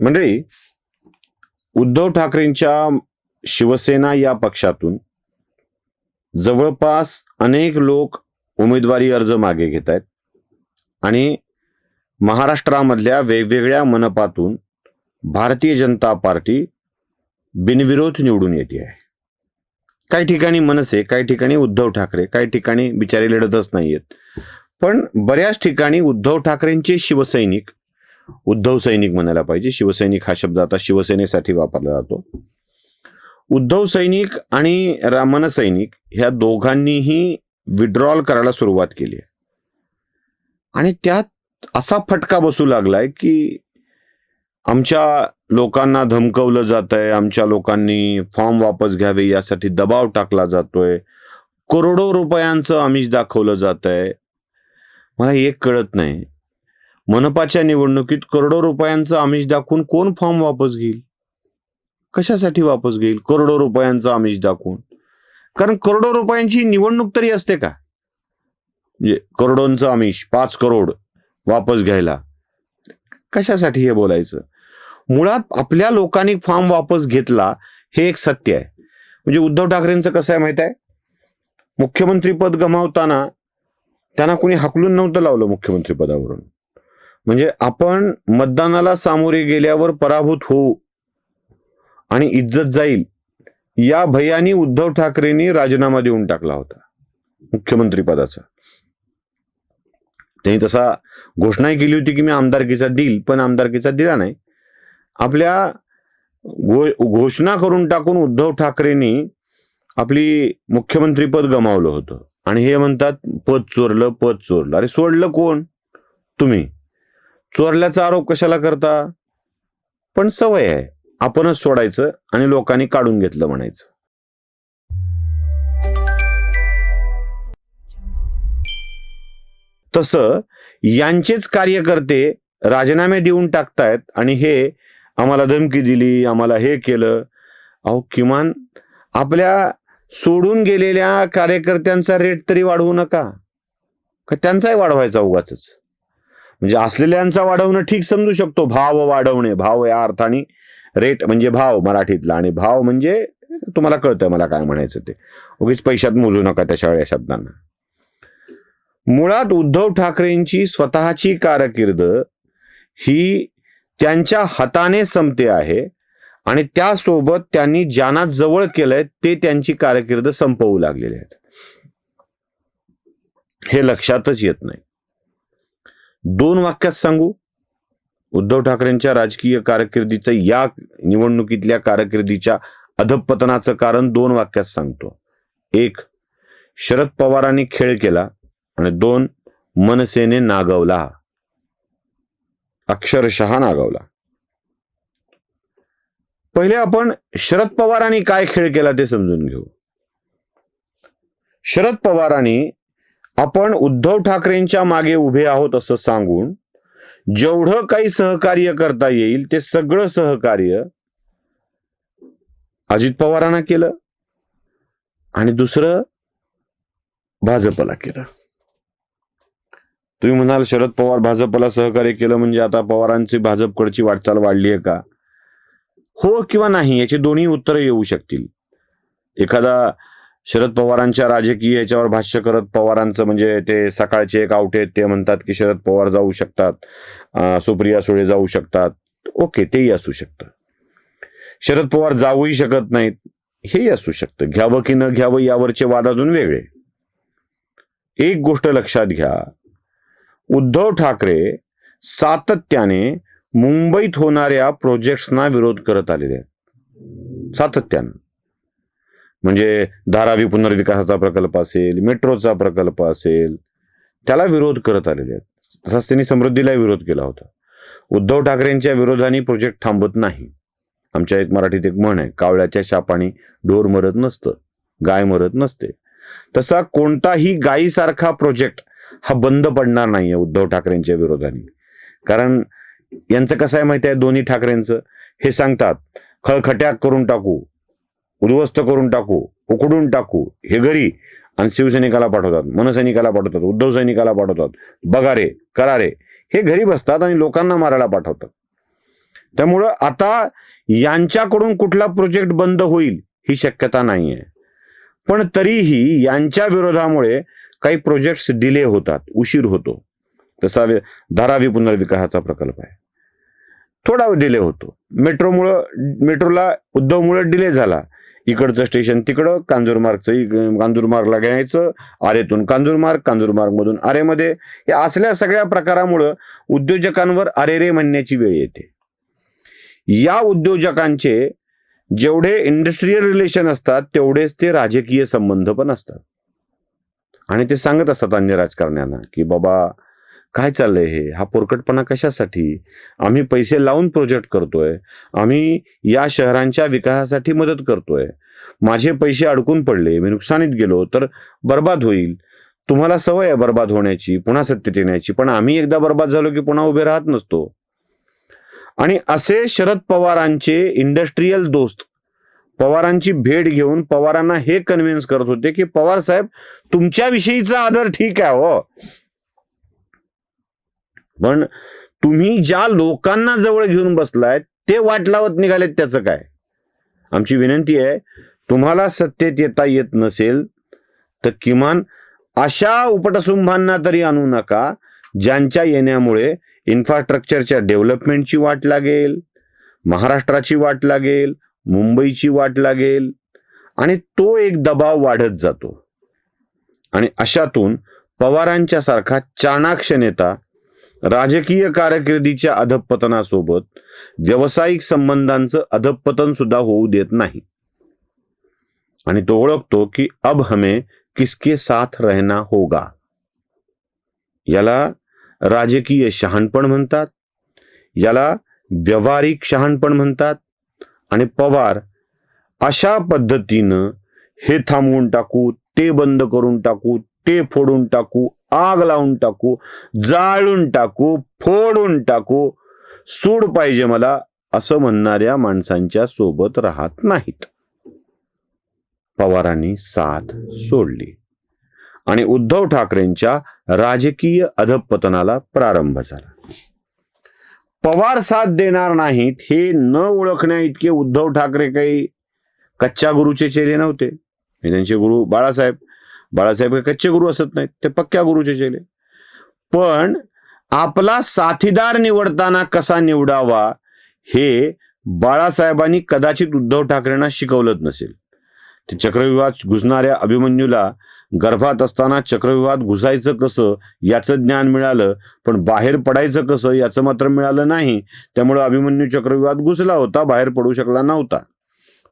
मंडळी उद्धव ठाकरेंच्या शिवसेना या पक्षातून जवळपास अनेक लोक उमेदवारी अर्ज मागे घेत आहेत आणि महाराष्ट्रामधल्या वेगवेगळ्या मनपातून भारतीय जनता पार्टी बिनविरोध निवडून येते आहे. काही ठिकाणी मनसे काही ठिकाणी उद्धव ठाकरे काही ठिकाणी बिचारे लढतच नाहीयेत. पण बऱ्याच ठिकाणी उद्धव ठाकरेंचे शिवसैनिक उद्धव सैनिक म्हणायला पाहिजे. शिवसैनिक हा शब्द आता शिवसेनेसाठी वापरला जातो. उद्धव सैनिक आणि रामन सैनिक ह्या दोघांनीही विड्रॉल करायला सुरुवात केली आहे. आणि त्यात असा फटका बसू लागलाय की आमच्या लोकांना धमकवलं जात आहे आमच्या लोकांनी फॉर्म वापस घ्यावे यासाठी दबाव टाकला जातोय. करोडो रुपयांचं आमिष दाखवलं जात आहे मला एक कळत नाही. मनपाच्या निवडणुकीत करोडो रुपयांचं आमिष दाखवून कोण फॉर्म वापस घेईल? कशासाठी वापस घेईल? करोडो रुपयांचं आमिष दाखवून. कारण करोडो रुपयांची निवडणूक तरी असते का? म्हणजे करोडोंचं आमिष पाच करोड वापस घ्यायला. कशासाठी हे बोलायचं? मुळात आपल्या लोकांनी फॉर्म वापस घेतला हे एक सत्य आहे. म्हणजे उद्धव ठाकरेंचं कसं आहे माहीत आहे? मुख्यमंत्री पद गमावताना त्यांना कोणी हाकलून नव्हतं लावलं मुख्यमंत्री पदावरून. म्हणजे आपण मतदानाला सामोरे गेल्यावर पराभूत होऊ आणि इज्जत जाईल या भयानी उद्धव ठाकरेंनी राजीनामा देऊन टाकला होता मुख्यमंत्री पदाचा. त्यांनी तसा घोषणाही केली होती की मी आमदारकीचा देईल पण आमदारकीचा दिला नाही. आपल्या घो घोषणा करून टाकून उद्धव ठाकरेंनी आपली मुख्यमंत्रीपद गमावलं होतं. आणि हे म्हणतात पद चोरलं पद चोरलं. अरे सोडलं कोण? तुम्ही. चोरल्याचा आरोप कशाला करता? पण सवय आहे. आपणच सोडायचं आणि लोकांनी काढून घेतलं म्हणायचं. तसं यांचेच कार्यकर्ते राजीनामे देऊन टाकतायत आणि हे आम्हाला धमकी दिली आम्हाला हे केलं. अहो किमान आपल्या सोडून गेलेल्या कार्यकर्त्यांचा रेट तरी वाढवू नका. का त्यांचाही वाढवायचा उगाच म्हणजे असलेल्यांचा वाढवणं ठीक समजू शकतो. भाव वाढवणे भाव या अर्थाने रेट म्हणजे भाव मराठीतला आणि भाव म्हणजे तुम्हाला कळतं मला काय म्हणायचं ते. उगीच पैशात मोजू नका त्या सगळ्या शब्दांना. मुळात उद्धव ठाकरेंची स्वतःची कारकीर्द ही त्यांच्या हाताने संपते आहे आणि त्यासोबत त्यांनी ज्यांना जवळ केलंय ते त्यांची कारकीर्द संपवू लागलेले आहेत. हे लक्षातच येत नाही. दोन वाक्यात सांगू? उद्धव ठाकरेंच्या राजकीय कारकिर्दीचं या निवडणुकीतल्या कारकिर्दीच्या अधपतनाचं कारण दोन वाक्यात सांगतो. एक शरद पवारांनी खेळ केला आणि दोन मनसेने नागवला. अक्षरशः नागवला. पहिले आपण शरद पवारांनी काय खेळ केला ते समजून घेऊ. शरद पवारांनी आपण उद्धव ठाकरेंच्या मागे उभे आहोत असं सांगून जेवढं काही सहकार्य करता येईल ते सगळं सहकार्य अजित पवारांना केलं आणि दुसरं भाजपला केलं. तुम्ही म्हणाल शरद पवार भाजपला सहकार्य केलं म्हणजे आता पवारांची भाजपकडची वाटचाल वाढली आहे का? हो किंवा नाही याची दोन्ही उत्तरं येऊ शकतील. एखादा शरद पवारांच्या राजकीय याच्यावर भाष्य करत पवारांचं म्हणजे ते सकाळचे एक आउट आहेत ते म्हणतात की शरद पवार जाऊ शकतात सुप्रिया सुळे जाऊ शकतात. ओके तेही असू शकतं. शरद पवार जाऊही शकत नाहीत हेही असू शकतं. घ्यावं की न घ्यावं यावरचे वाद अजून वेगळे. एक गोष्ट लक्षात घ्या. उद्धव ठाकरे सातत्याने मुंबईत होणाऱ्या प्रोजेक्ट्सना विरोध करत आलेले आहेत. सातत्यानं. म्हणजे धारावी पुनर्विकासाचा प्रकल्प असेल मेट्रोचा प्रकल्प असेल त्याला विरोध करत आलेले आहेत. तसाच त्यांनी समृद्धीला विरोध केला होता. उद्धव ठाकरेंच्या विरोधाने प्रोजेक्ट थांबत नाही. आमच्या एक मराठीत एक म्हण आहे कावळ्याच्या शापाने ढोर मरत नसतं गाय मरत नसते. तसा कोणताही गायीसारखा प्रोजेक्ट हा बंद पडणार नाहीये उद्धव ठाकरेंच्या विरोधाने. कारण यांचं कसं आहे माहिती आहे दोन्ही ठाकरेंचं? हे सांगतात खळखट्याक करून टाकू उद्ध्वस्त करून टाकू उकडून टाकू हे घरी. आणि शिवसैनिकाला पाठवतात मनसैनिकाला पाठवतात उद्धव सैनिकाला पाठवतात. बघा रे हे घरी बसतात आणि लोकांना मारायला पाठवतात. त्यामुळं आता यांच्याकडून कुठला प्रोजेक्ट बंद होईल ही शक्यता नाही आहे पण तरीही यांच्या विरोधामुळे काही प्रोजेक्ट्स डिले होतात उशीर होतो. तसा धारावी पुनर्विकासाचा प्रकल्प आहे. थोडा डिले होतो. मेट्रोमुळं मेट्रोला उद्धवमुळं डिले झाला. इकडचं स्टेशन तिकडं कांजूरमार्गचं कांजूरमार्गला घ्यायचं आरेतून कांजूरमार्ग कांजूरमार्गमधून आरेमध्ये. या असल्या सगळ्या प्रकारामुळं उद्योजकांवर अरेरे म्हणण्याची वेळ येते. या उद्योजकांचे जेवढे इंडस्ट्रीयल रिलेशन असतात तेवढेच ते राजकीय संबंध पण असतात. आणि ते सांगत असतात अन्य राजकारण्यांना की बाबा काय चाललंय हे? हा पोरकटपणा कशासाठी? आम्ही पैसे लावून प्रोजेक्ट करतोय. आम्ही या शहरांच्या विकासासाठी मदत करतोय. माझे पैसे अडकून पडले. मी नुकसानीत गेलो तर बर्बाद होईल. तुम्हाला सवय आहे बर्बाद होण्याची पुन्हा सत्तेत येण्याची. पण आम्ही एकदा बर्बाद झालो की पुन्हा उभे राहत नसतो. आणि असे शरद पवारांचे इंडस्ट्रीयल दोस्त पवारांची भेट घेऊन पवारांना हे कन्व्हिन्स करत होते की पवार साहेब तुमच्याविषयीचा आदर ठीक आहे हो. पण तुम्ही ज्या लोकांना जवळ घेऊन बसलाय ते वाट लावत निघालेत त्याचं काय? आमची विनंती आहे तुम्हाला सत्तेत येता येत नसेल तर किमान अशा उपटसुंभांना तरी आणू नका ज्यांच्या येण्यामुळे इन्फ्रास्ट्रक्चरच्या डेव्हलपमेंटची वाट लागेल महाराष्ट्राची वाट लागेल मुंबईची वाट लागेल आणि तो एक दबाव वाढत जातो. आणि अशातून पवारांच्या सारखा चाणाक्ष नेता राजकीय कारकिर्दीच्या अधपतनासोबत व्यावसायिक संबंधांचं अधपतन सुद्धा होऊ देत नाही. आणि तो ओळखतो की अब हमें किसके साथ रहना होगा? याला राजकीय शहाणपण म्हणतात याला व्यावहारिक शहाणपण म्हणतात आणि पवार अशा पद्धतीनं हे थांबवून टाकू ते बंद करून टाकू ते फोडून टाकू आग लावून टाकू जाळून टाकू फोडून टाकू सूड पाहिजे मला असं म्हणणाऱ्या माणसांच्या सोबत राहत नाहीत. पवारांनी साथ सोडली आणि उद्धव ठाकरेंच्या राजकीय अधपतनाला प्रारंभ झाला. पवार साथ देणार नाहीत हे न ओळखण्या इतके उद्धव ठाकरे काही कच्च्या गुरुचे चेहरे नव्हते. त्यांचे गुरु बाळासाहेब बाळासाहेब काही कच्चे गुरु असत नाहीत. ते पक्क्या गुरुचे चेले पण आपला साथीदार निवडताना कसा निवडावा हे बाळासाहेबांनी कदाचित उद्धव ठाकरेंना शिकवलंच नसेल. ते चक्रव्यूहात घुसणाऱ्या अभिमन्यूला गर्भात असताना चक्रव्यूहात घुसायचं कसं याचं ज्ञान मिळालं पण बाहेर पडायचं कसं याचं मात्र मिळालं नाही. त्यामुळे अभिमन्यू चक्रव्यूहात घुसला होता बाहेर पडू शकला नव्हता.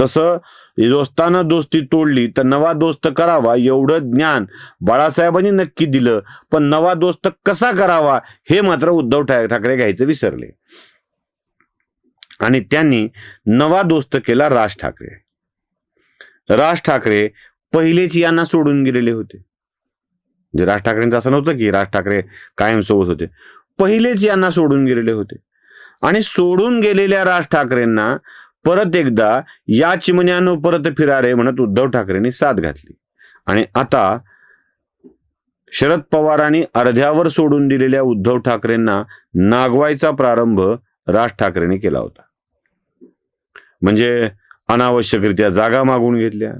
तसं दोस्तानं दोस्ती तोडली तर नवा दोस्त करावा एवढं ज्ञान बाळासाहेबांनी नक्की दिलं. पण नवा दोस्त कसा करावा हे मात्र उद्धव ठा- ठाकरे घ्यायचं विसरले. आणि त्यांनी नवा दोस्त केला राज ठाकरे. राज ठाकरे पहिलेच यांना सोडून गेलेले होते. जे राज ठाकरेंचं असं नव्हतं की राज ठाकरे कायम सोबत होते. पहिलेच यांना सोडून गेलेले होते. आणि सोडून गेलेल्या राज ठाकरेंना परत एकदा या चिमण्यानं परत फिरारे म्हणत उद्धव ठाकरेंनी साथ घातली. आणि आता शरद पवारांनी अर्ध्यावर सोडून दिलेल्या उद्धव ठाकरेंना नागवायचा प्रारंभ राज ठाकरेंनी केला होता. म्हणजे अनावश्यकरित्या जागा मागून घेतल्या.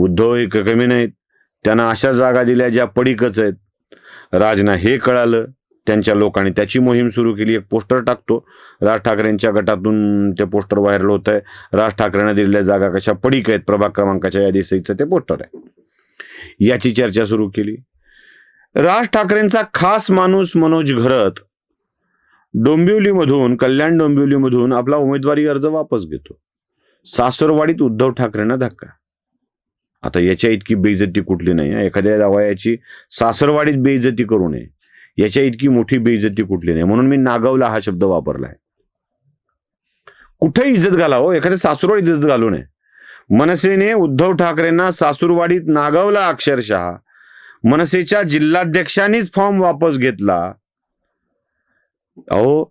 उद्धव हे कमी नाहीत. त्यांना अशा जागा दिल्या ज्या पडीकच आहेत. राजना हे कळालं. त्यांच्या लोकांनी त्याची मोहीम सुरू केली. एक पोस्टर टाकतो. राज ठाकरेंच्या गटातून ते पोस्टर व्हायरल होत आहे राज ठाकरेंना दिलेल्या जागा कशा पडीक आहेत? प्रभाग क्रमांकाच्या यादीसहितचं ते पोस्टर आहे. याची चर्चा सुरू केली. राज ठाकरेंचा खास माणूस मनोज घरत डोंबिवलीमधून कल्याण डोंबिवलीमधून आपला उमेदवारी अर्ज वापस घेतो. सासरवाडीत उद्धव ठाकरेंना धक्का. आता याच्या इतकी बेइज्जती कुठली नाही एखाद्या दवायाची सासरवाडीत बेइज्जती करू नये. याच्या इतकी मोठी बेइज्जती कुठली नाही. म्हणून मी नागवला हा शब्द वापरलाय. कुठे इज्जत घाला हो एखाद्या सासूरवाडीत इज्जत घालू नये. मनसेने उद्धव ठाकरेंना सासूरवाडीत नागवला अक्षरशः मनसेच्या जिल्हाध्यक्षांनीच फॉर्म वापस घेतला. अहो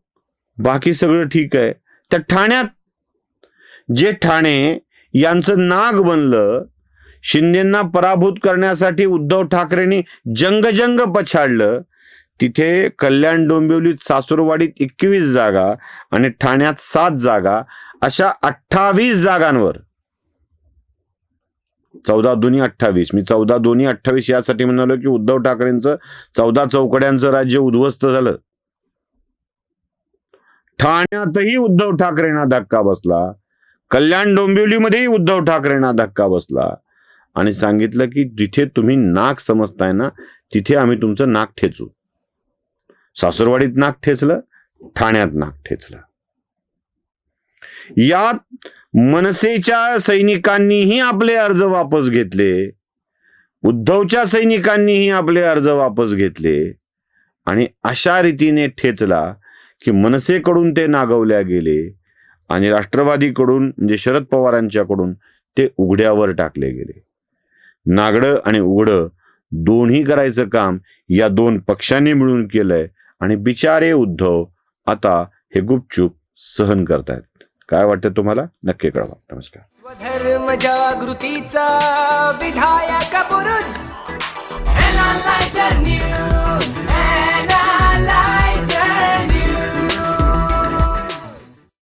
बाकी सगळं ठीक आहे. त्या ठाण्यात जे ठाणे यांचं नाग बनलं शिंदेना पराभूत करण्यासाठी उद्धव ठाकरेंनी जंगजंग पछाडलं तिथे कल्याण डोंबिवलीत सासूरवाडीत एकवीस जागा आणि ठाण्यात सात जागा अशा अठ्ठावीस जागांवर. चौदा दोन्ही अठ्ठावीस. मी चौदा दोन्ही अठ्ठावीस यासाठी म्हणालो की उद्धव ठाकरेंचं चौदा चौकड्यांचं राज्य उद्ध्वस्त झालं. ठाण्यातही उद्धव ठाकरेंना धक्का बसला. कल्याण डोंबिवलीमध्येही उद्धव ठाकरेंना धक्का बसला. आणि सांगितलं की जिथे तुम्ही नाक समजताय ना तिथे आम्ही तुमचं नाक ठेचू. सासूरवाडीत नाक ठेचलं ठाण्यात नाक ठेचलं. यात मनसेच्या सैनिकांनीही आपले अर्ज वापस घेतले. उद्धवच्या सैनिकांनीही आपले अर्ज वापस घेतले. आणि अशा रीतीने ठेचला की मनसेकडून ते नागवल्या गेले आणि राष्ट्रवादीकडून म्हणजे शरद पवारांच्याकडून ते उघड्यावर टाकले गेले. नागडं आणि उघडं दोन्ही करायचं काम या दोन पक्षांनी मिळून केलंय. आणि बिचारे उद्धव आता हे गुपचूप सहन करतायत. काय वाटतं तुम्हाला? नक्की कळवा. नमस्कार. धर्म जागृतीचा विधायक